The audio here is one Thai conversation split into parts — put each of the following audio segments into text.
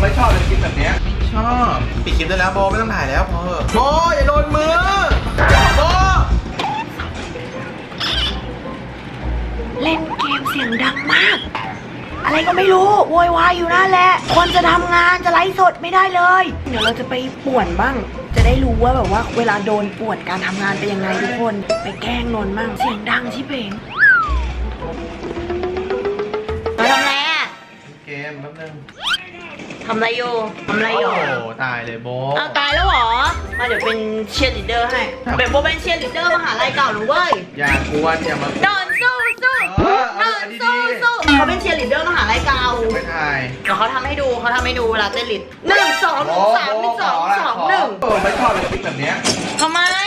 ไม่ชอบเลยคลิปแบบเนี้ยไม่ชอบปิดคลิปได้แล้วโบไม่ต้องถ่ายแล้วพอเถอะโบอย่าโดนมือโบเล่นเกมเสียงดังมาก อะไรก็ไม่รู้โวยวายอยู่นั่นแหละ คนจะทำงานจะไลฟ์สดไม่ได้เลย เดี๋ยวเราจะไปป่วนบ้าง จะได้รู้ว่าแบบว่า เวลาโดนป่วนการทำงานเป็นยังไงทุกคน ไปแกล้งนนท์บ้างเสียงดังชิบเองมาทำไรอะ เกมแป๊บนึง ทำอะไรอยู่ทำอะไรอยู่ โอ้ตายเลยโบเอาตายแล้วเหรอ มาเดี๋ยวเป็นเชียร์ลีดเดอร์ให้ครับ เป็นโบเป็นเชียร์ลีดเดอร์มหาลัยเก่าหนูเว้ยอย่ากวนอย่ามา เดินสู้สู้เออเอเดิอนดีสู้ๆสู้เขาเป็นเชียร์ลีดเดอร์มหาลัยเก่าไม่ถ่ายเดี๋ยวเขาทำให้ดูเขาทำให้ดูเวลาเต้นลิดหนึ่งสองหนึ่งสามหนึ่งสองสองหนึ่งโบไม่ชอบเลยคลิปแบบเนี้ยทำไมไม่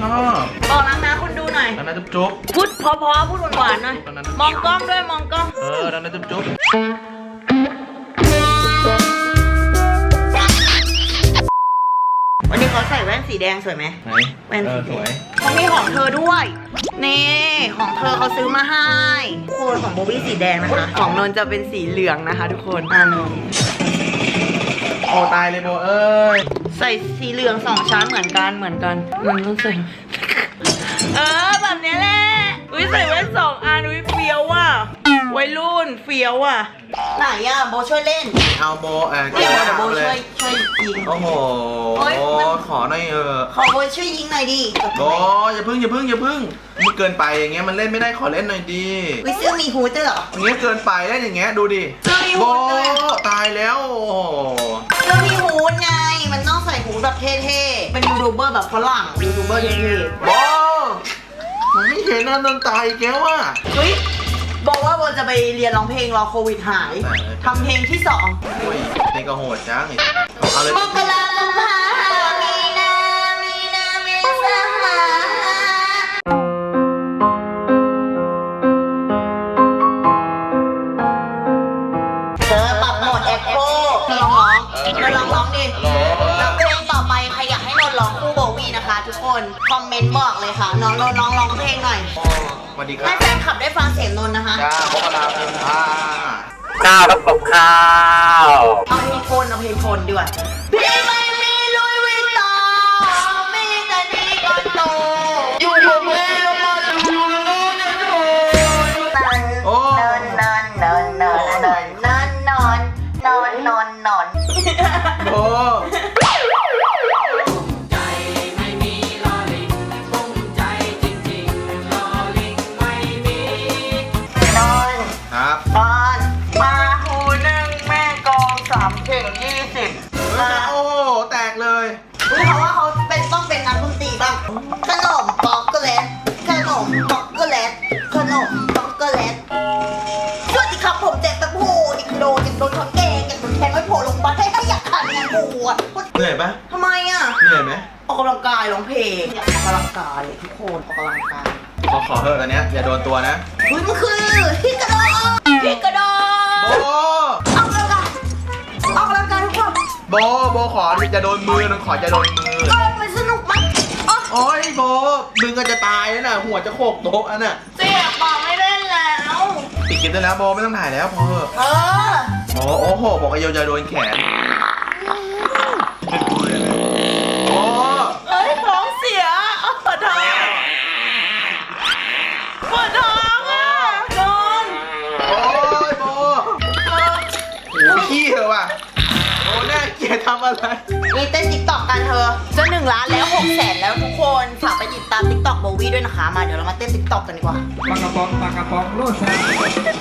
ชอบบอกรักนะคุณดูหน่อยตอนนั้นจุ๊บจุ๊บพูดเพอๆพูดหวานๆหน่อยตอนนั้นมองกล้องด้วยมองกล้อง เออตอนนั้นจุ๊บจุ๊บ นี้เขาใส่แว่นสีแดงสวยไหม ไหนแว่นสีอแดสวย เขามีของเธอด้วย นี่ ของเธอเขาซื้อมาให้โคนของโบบี้สีแดงนะคะ ของนนท์จะเป็นสีเหลืองนะคะ ทุกคนอ่านนโอ้ตายเลยโบเอ้ย ใส่สีเหลืองสองชั้นเหมือนกันเหมือนกันมันต้องใส่ เออแบบเนี้ยแหละ อุ้ยใส่แว่นสองอันอุ้ยเฟี้ยวว่ะวัยรุ่น เฟี้ยวว่ะ ไหนอะโบช่วยเล่นเอาโบเออนี่โบเดี๋ยวโบเลช่วยช่วยยิง โอ้โหโอ๊ยมัน ขอหน่อยเออขอโบช่วยยิงหน่อยดิโบอย่าพึ่งอย่าพึ่งอย่าพึ่งมันเกินไปอย่างเงี้ยมันเล่นไม่ได้ขอเล่นหน่อยดีวิซื้อมีฮูดด้วยเหรอ อย่างเงี้ยเกินไปได้อย่างเงี้ยดูดิเสื้อมีโบฮูดเลย ตายแล้วโอ้โหซื้อมีฮูดไง มันต้องใส่ฮูดแบบเท่ๆ เป็นยูทูบเบอร์แบบฝรั่งยูทูบเบอร์เท่โบมันไม่เห็นนะน้ำตาอีกแล้วอะๆเฮ้ย บอกว่าโบจะไปเรียนร้องเพลงรอโควิดหายไหนทำเพลงที่สองโอ้ยนี่ก็โหดจังเอาเลยมกราคมพามีนามีนาเมษาเธอปรับโหมดเอ็กโคเธอลองร้องเธอลองร้องดิแล้วเพลงต่อไปใครอยากให้นนท์ร้องคู่โบวี่นะคะ ทุกคน คอมเมนต์บอกเลยค่ะ น้องนนท์น้องร้องเพลงหน่อยส วัสดีครัให้บแฟนคลับได้ฟังเสียงนนท์นะคะ จ้ามกราคมพาข้าวรับกับข้าว เอาเพลงโคนเอาเพลงโคนดีกว่าพี่ เหนื่อยปะทำไมอะ เหนื่อยไหมออกกำลังกายร้องเพลงออกกำลังกายทุกคนออกกำลังกายขอขอเถอะตอนเนี้ยอย่าโดนตัวนะเฮ้ยมันคือพี่กระโดดพี่กระโดโบดออกกำลังกายออกกำลังกายทุกคนโบโบขอจะโดนมือนึงขอจะโดนมือเออมันสนุกไหมอ๋อโอ้ยโบมึงก็จะตายแล้วน่ะหัวจะโขกโต๊ะอันน่ะเสียบอกไม่เล่นแล้วปิดคลิปได้แล้วโบไม่ต้องถ่ายแล้วพอเถอะเออโบโอ้โหบอกว่าโยจะโดนแขน อะไรนี่เต้นติ๊กต็อกกันเธอจะหนึ่งล้านแล้วหกแสนแล้วทุกคนฝากไปติดตามติ๊กต็อกโบวี่ด้วยนะคะ มาเดี๋ยวเรามาเต้นติ๊กต็อกกันดีกว่าปากกระป๋องปากกระป๋องโลซา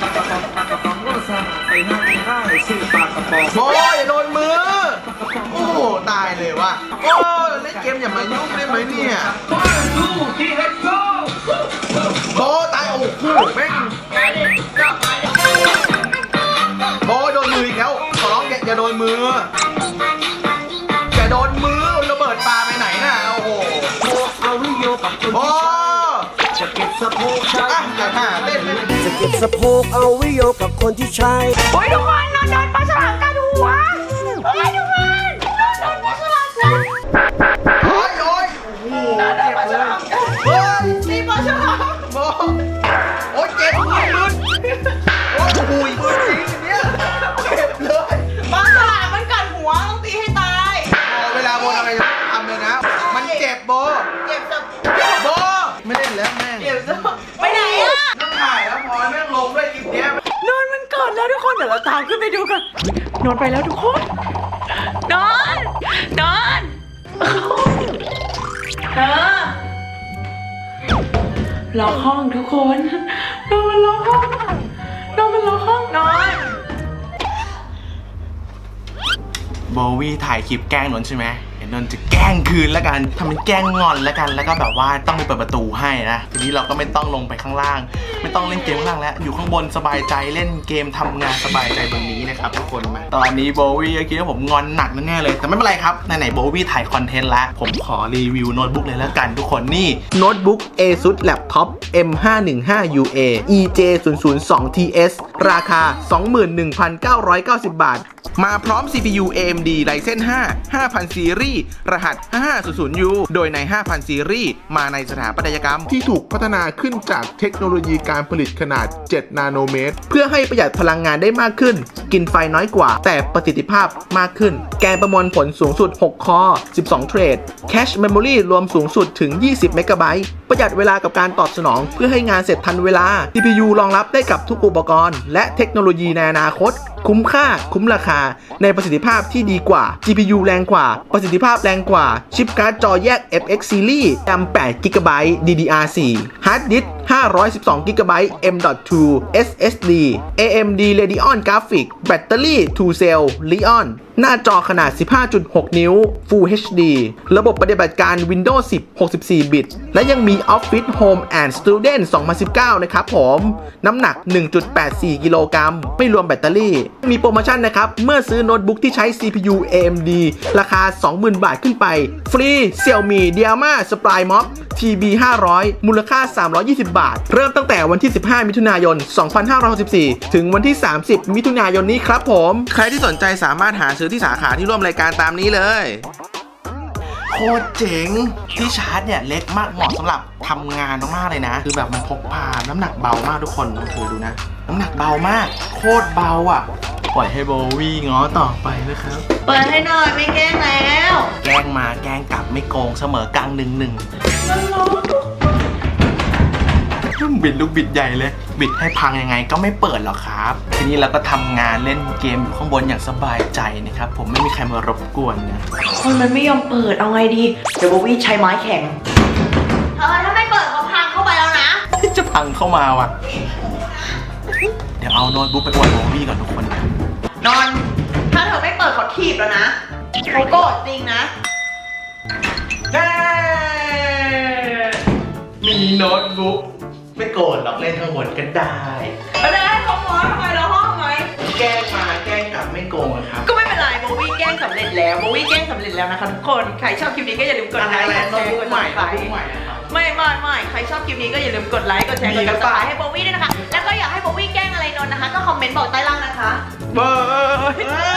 ปากกระป๋องปากกระป๋องโลซาไปนั่งข้างซื้อปากกระป๋องโบอย่าโดนมือ โอ้โหตายเลยว่ะโอ้เล่นเกมอย่ามายุ่งได้ไหมเนี่ยวันทูที่เฮดโก้โบตายโอ้โหแม่งโบโดนมืออีกแล้วขอร้องอย่าอย่าโดนมือ ถูจะเก็บสะโพกเอาไว้โยกกับคนที่ใช้โอ้ยทุกคนนอนโดนปลฉลามกัดหัวโอ้ยทุกคนนอนปลาฉลามกัดโอ้ยโอ้ยโอ้ยไปลฉลามโอ้ยนี่ปลฉลามโอ้ยเจ็บมากมึนโอ้ยโอ้ยมึนจริเนี่ยเจ็บเลยปลฉลามมันกัดหัวต้องตีให้ตายเวลาโบอะไรทำเลยนะ มันเจ็บโบเจ็บจับโบไม่เล่นแล้วาตามขึ้นไปดูกันนอนไปแล้วทุกคน นอน นอนเออล็อกห้องทุกคนนอนมันล็อกห้องนอนมันล็อกห้องนอนโบวี่ถ่ายคลิปแกล้งนนท์ใช่ไหมเดี๋ยว นนท์จะแกล้งคืนแล้วกันทำเป็นแกล้งงอนแล้วกัน แล้วก็แบบว่าต้องไปเปิดประตูให้นะทีนี้เราก็ไม่ต้องลงไปข้างล่าง ไม่ต้องเล่นเกมข้างล่างแล้ว อยู่ข้างบนสบายใจเล่นเกมทำงานสบายใจตรงนี้นะครับทุกคนมาตอนนี้โบวี่ก็คิดว่าผมงอนหนักแน่ๆเลย แต่ไม่เป็นไรครับไหนๆโบวี่ถ่ายคอนเทนต์แล้วผมขอรีวิวโน้ตบุ๊กเลยแล้วกันทุกคนนี่โน้ตบุ๊ก ASUS Laptop M515UA EJ 0 0 2 TS ราคา 21,990 บาท มาพร้อม CPU AMD Ryzen 5 5000ซีรหัส 5500U โดยใน 5000 ซีรีส์มาในสถาปัตยกรรม ที่ถูกพัฒนาขึ้นจากเทคโนโลยีการผลิตขนาด 7 นาโนเมตร เพื่อให้ประหยัดพลังงานได้มากขึ้น กินไฟน้อยกว่า แต่ประสิทธิภาพมากขึ้น แกนประมวลผลสูงสุด 6 คอ 12 เทรด Cache Memory รวมสูงสุดถึง 20 เมกะไบต์ประหยัดเวลากับการตอบสนอง เพื่อให้งานเสร็จทันเวลา CPU รองรับได้กับทุกอุปกรณ์ และเทคโนโลยีในอนาคตคุ้มค่าคุ้มราคาในประสิทธิภาพที่ดีกว่า GPU แรงกว่า ประสิทธิภาพแรงกว่า ชิปการ์ดจอแยก FX Series RAM 8 GB DDR4 Hard Disk 512 GB M.2 SSD AMD Radeon Graphics แบตเตอรี่ 2 Cell Leon หน้าจอขนาด 15.6 นิ้ว Full HD ระบบปฏิบัติการ Windows 10 64 บิต และยังมี Office Home and Student 2019 นะครับผม น้ำหนัก 1.84 กิโลกรัม ไม่รวมแบตเตอรี่ มีโปรโมชั่นนะครับ เมื่อซื้อโน้ตบุ๊กที่ใช้ CPU AMD ราคา 20,000 บาทขึ้นไป ฟรี Xiaomi Dialma Spry Mob TB 500 มูลค่า 320 บาท เริ่มตั้งแต่วันที่ 15 มิถุนายน 2564 ถึงวันที่ 30 มิถุนายนนี้ครับผม ใครที่สนใจสามารถหาซื้อที่สาขาที่ร่วมรายการตามนี้เลยโคตรเจ๋งที่ชาร์จเนี่ยเล็กมากเหมาะสำหรับทำงานมากๆเลยนะ คือแบบมันพกพาน้ำหนักเบามากทุกคนลองถือดูนะ น้ำหนักเบามาก โคตรเบาอะ ปล่อยให้โบวี่ง้อต่อไปนะครับ เปิดให้หน่อยไม่แกล้งแล้ว แกล้งมาแกล้งกลับไม่โกงเสมอ กลางหนึ่งหนึ่ง บิดลูกบิดใหญ่เลย บิดให้พังยังไงก็ไม่เปิดหรอกครับ ทีนี้เราก็ทำงานเล่นเกมอยู่ข้างบนอย่างสบายใจนะครับผมไม่มีใครมารบกวนนะคนมันไม่ยอมเปิดเอาไงดี เดี๋ยวโบวี่ใช้ไม้แข็งเธอถ้าไม่เปิดเขาพังเข้าไปแล้วนะ จะพังเข้ามาว่ะ เดี๋ยวเอาโน้ตบุ๊กไปอวดโบวี่ก่อนทุกคนนะนอน ถ้าเธอไม่เปิดเขาถีบแล้วนะเขาโกรธจริงนะเย้มีโน้ตบุ๊ก ไม่โกรธหรอกเล่นข้างบนก็ได้แล้วจะให้เขาง้อทำไมเราห้องไหมแกล้งมาแกล้งกลับไม่โกงอะครับก็ไม่เป็นไรโบวี่แกล้งสำเร็จแล้วโบวี่แกล้งสำเร็จแล้วนะคะทุกคนใครชอบคลิปนี้ก็อย่าลืมกดไลค์กดแชร์กดใหม่ซับสไครใหม่ต์นะครับ ไม่ไม่ไม่ใครชอบคลิปนี้ก็อย่าลืมกดไลค์กดแชร์กดซับสไครต์ให้โบวี่ด้วยนะคะ แล้วก็อยากให้โบวี่แกล้งอะไรนนท์นะคะ ก็คอมเมนต์บอกใต้ล่างนะคะ เบอร์